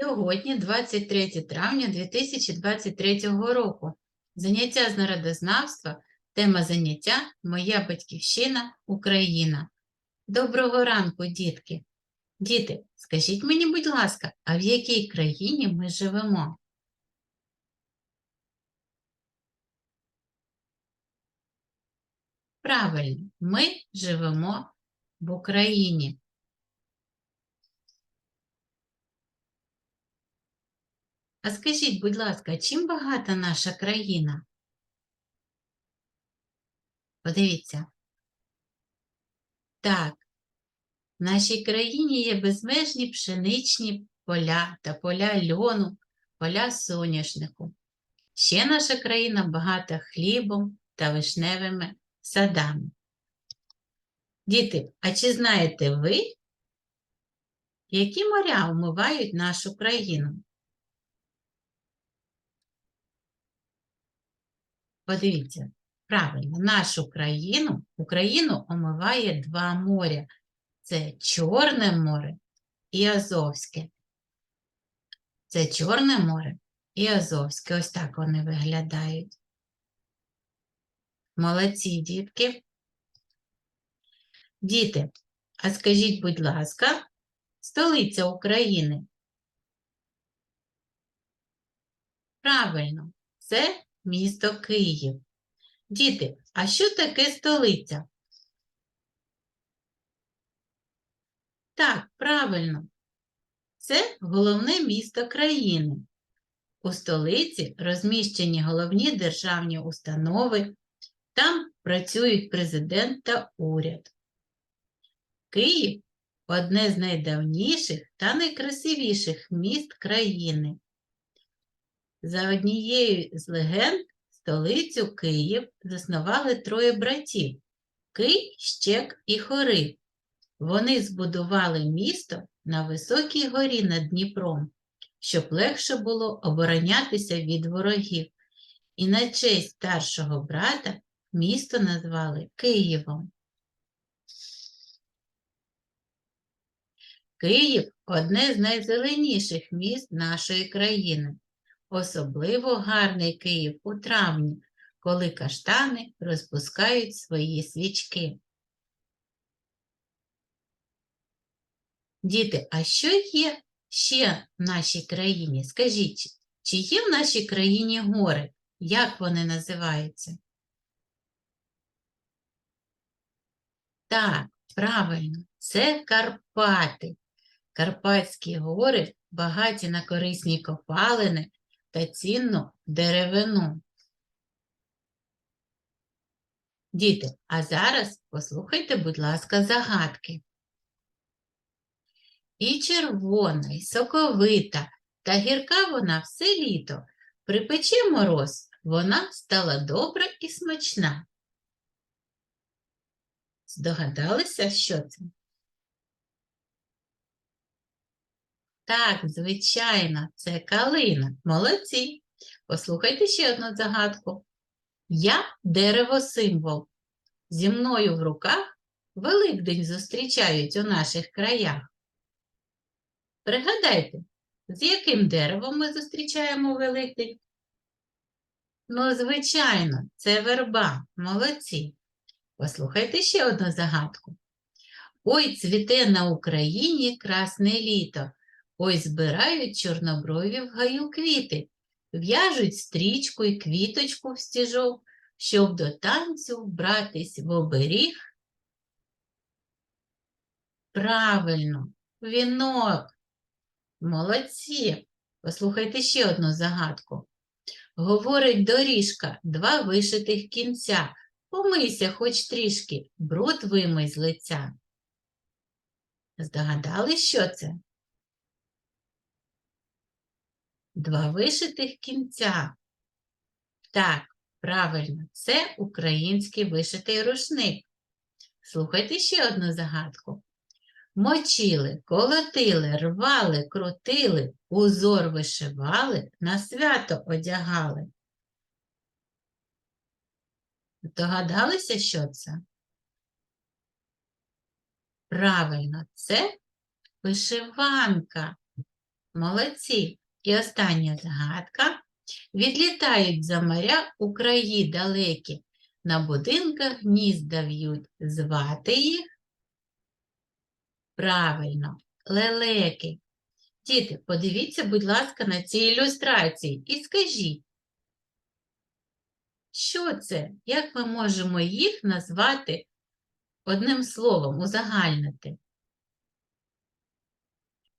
Сьогодні, 23 травня 2023 року. Заняття з народознавства. Тема заняття Моя батьківщина Україна. Доброго ранку, дітки. Діти, скажіть мені, будь ласка, а в якій країні ми живемо? Правильно, ми живемо в Україні. А скажіть, будь ласка, чим багата наша країна? Подивіться. Так, в нашій країні є безмежні пшеничні поля та поля льону, поля соняшнику. Ще наша країна багата хлібом та вишневими садами. Діти, а чи знаєте ви, які моря омивають нашу країну? Подивіться, правильно, нашу країну, Україну омиває два моря. Це Чорне море і Азовське. Це Чорне море і Азовське. Ось так вони виглядають. Молодці, дітки. Діти, а скажіть, будь ласка, столиця України? Правильно, це місто Київ. Діти, а що таке столиця? Так, правильно. Це головне місто країни. У столиці розміщені головні державні установи, там працюють президент та уряд. Київ одне з найдавніших та найкрасивіших міст країни. За однією з легенд, столицю Київ заснували троє братів Кий, Щек і Хорив. Вони збудували місто на високій горі над Дніпром, щоб легше було оборонятися від ворогів. І на честь старшого брата місто назвали Києвом. Київ одне з найзеленіших міст нашої країни. Особливо гарний Київ у травні, коли каштани розпускають свої свічки. Діти, а що є ще в нашій країні? Скажіть, чи є в нашій країні гори? Як вони називаються? Так, правильно, це Карпати. Карпатські гори багаті на корисні копалини та цінну деревину. Діти, а зараз послухайте, будь ласка, загадки. І червона, і соковита, та гірка вона все літо. Припече мороз, вона стала добра і смачна. Здогадалися, що це? Так, звичайно, це калина. Молодці. Послухайте ще одну загадку. Я дерево символ. Зі мною в руках Великдень зустрічають у наших краях. Пригадайте, з яким деревом ми зустрічаємо Великдень? Ну, звичайно, це верба. Молодці. Послухайте ще одну загадку. Ой, цвіте на Україні красне літо. Ой, збирають чорноброві в гаю квіти, в'яжуть стрічку і квіточку в стіжок, щоб до танцю вбратись в оберіг. Правильно, вінок. Молодці. Послухайте ще одну загадку. Говорить доріжка, два вишитих кінця. Помийся хоч трішки, бруд вимий з лиця. Здогадали, що це? Два вишитих кінця. Так, правильно, це український вишитий рушник. Слухайте ще одну загадку. Мочили, колотили, рвали, крутили, узор вишивали, на свято одягали. Догадалися, що це? Правильно, це вишиванка. Молодці. І остання загадка. Відлітають за моря у краї далекі, на будинках гнізда в'ють. Звати їх? Правильно, лелеки. Діти, подивіться, будь ласка, на ці ілюстрації і скажіть, що це? Як ми можемо їх назвати одним словом, узагальнити?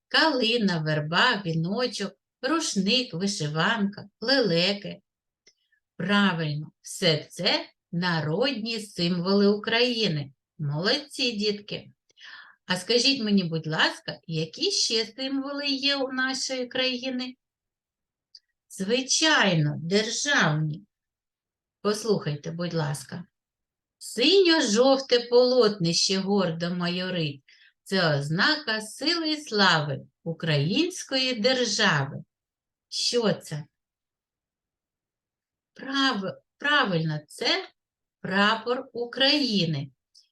Калина, верба, віночок, рушник, вишиванка, лелеки. Правильно, все це народні символи України. Молодці, дітки. А скажіть мені, будь ласка, які ще символи є у нашої країни? Звичайно, державні. Послухайте, будь ласка. Синьо-жовте полотнище гордо майорить. Це ознака сили і слави української держави. Що це? Прав... Правильно, це прапор України.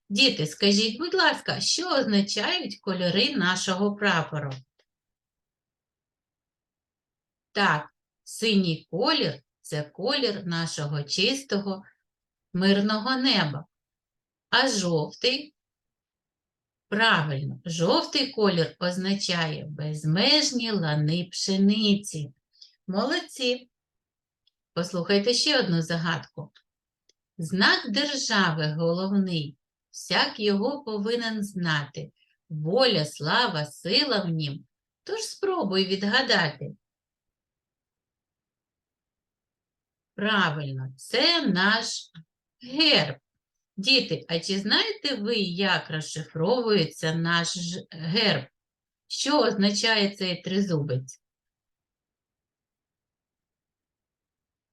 Діти, скажіть, будь ласка, що означають кольори нашого прапору? Так, синій колір це колір нашого чистого, мирного неба. А жовтий? Правильно, жовтий колір означає безмежні лани пшениці. Молодці. Послухайте ще одну загадку. Знак держави головний, всяк його повинен знати. Воля, слава, сила в нім. Тож спробуй відгадати. Правильно, це наш герб. Діти, а чи знаєте ви, як розшифровується наш герб? Що означає цей тризубець?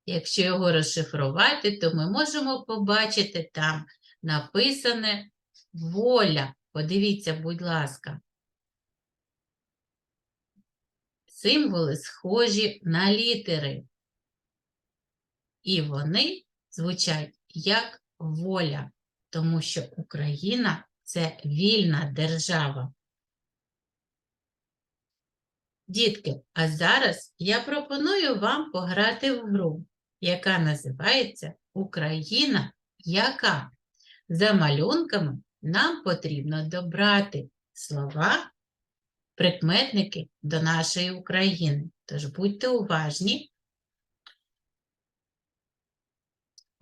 Якщо його розшифрувати, то ми можемо побачити там написане воля. Подивіться, будь ласка. Символи схожі на літери. І вони звучать як воля, тому що Україна це вільна держава. Дітки, а зараз я пропоную вам пограти в гру, яка називається Україна яка? За малюнками нам потрібно добрати слова, прикметники до нашої України. Тож будьте уважні.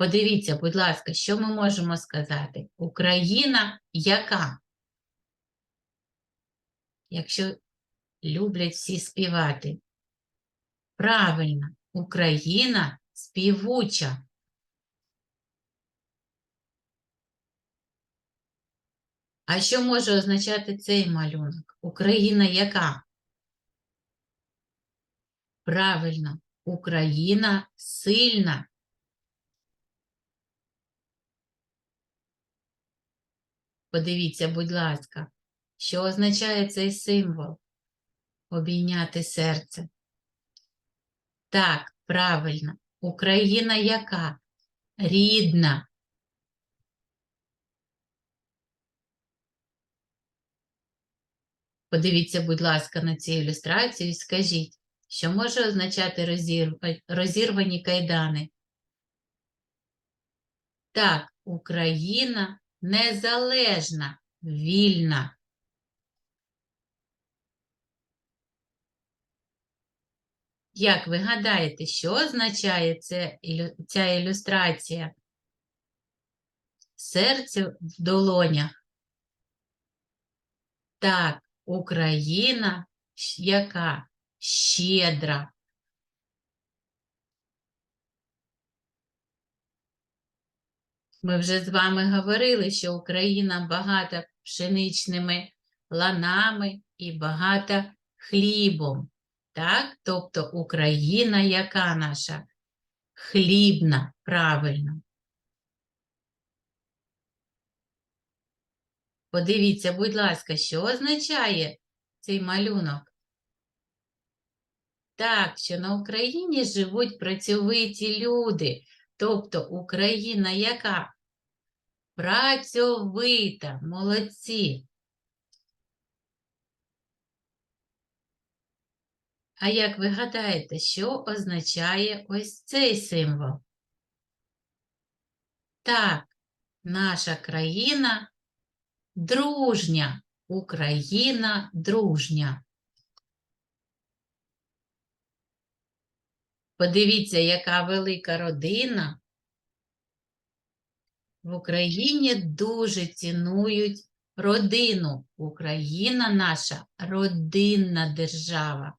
Подивіться, будь ласка, що ми можемо сказати? Україна яка? Якщо люблять всі співати. Правильно, Україна співуча. А що може означати цей малюнок? Україна яка? Правильно, Україна сильна. Подивіться, будь ласка, що означає цей символ? Обійняти серце. Так, правильно. Україна яка? Рідна. Подивіться, будь ласка, на цю ілюстрацію і скажіть, що може означати розірв- розірвані кайдани? Так, Україна незалежна, вільна. Як ви гадаєте, що означає це, ця ілюстрація? Серце в долонях. Так, Україна яка? Щедра. Ми вже з вами говорили, що Україна багата пшеничними ланами і багата хлібом. Так? Тобто Україна яка наша? Хлібна, правильно. Подивіться, будь ласка, що означає цей малюнок? Так, що на Україні живуть працьовиті люди. Тобто Україна яка? Працьовита, молодці. А як ви гадаєте, що означає ось цей символ? Так, наша країна дружня. Україна дружня. Подивіться, яка велика родина. В Україні дуже цінують родину. Україна наша родинна держава.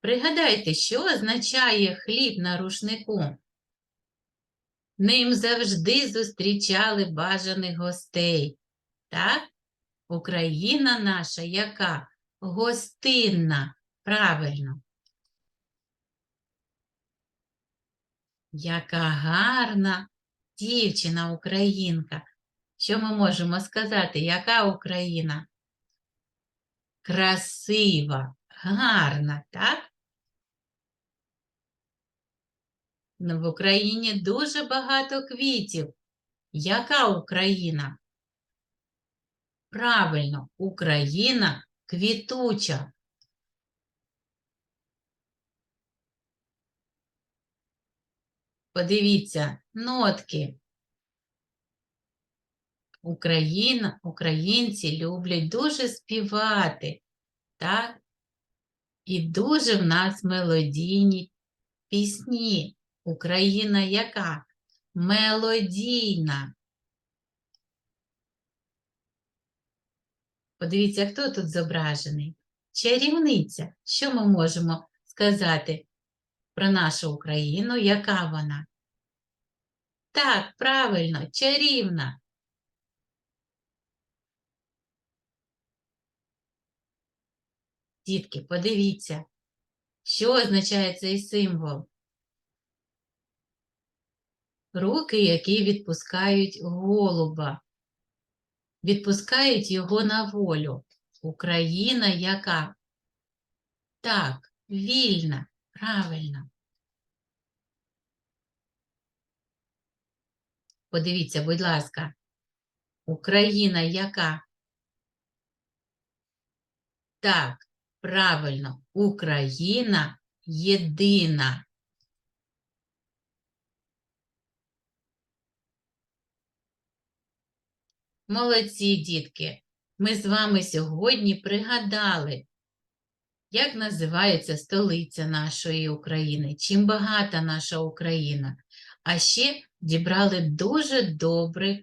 Пригадайте, що означає хліб на рушнику? Ним завжди зустрічали бажаних гостей. Так? Україна наша яка? Гостинна. Правильно. Яка гарна дівчина українка. Що ми можемо сказати? Яка Україна? Красива, гарна, так? Ну, В Україні дуже багато квітів. Яка Україна? Правильно, Україна квітуча. Подивіться, нотки. Україна, українці люблять дуже співати, так? І дуже в нас мелодійні пісні. Україна яка? Мелодійна. Подивіться, хто тут зображений? Чарівниця. Що ми можемо сказати про нашу Україну? Яка вона? Так, правильно, чарівна. Дітки, подивіться, що означає цей символ? Руки, які відпускають голуба, відпускають його на волю. Україна яка? Так, вільна, правильно. Подивіться, будь ласка, Україна яка? Так, правильно, Україна єдина. Молодці, дітки! Ми з вами сьогодні пригадали, як називається столиця нашої України, чим багата наша Україна. А ще дібрали дуже добрих,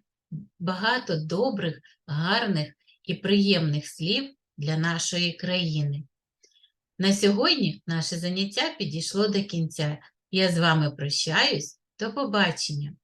багато добрих, гарних і приємних слів для нашої країни. На сьогодні наше заняття підійшло до кінця. Я з вами прощаюсь. До побачення!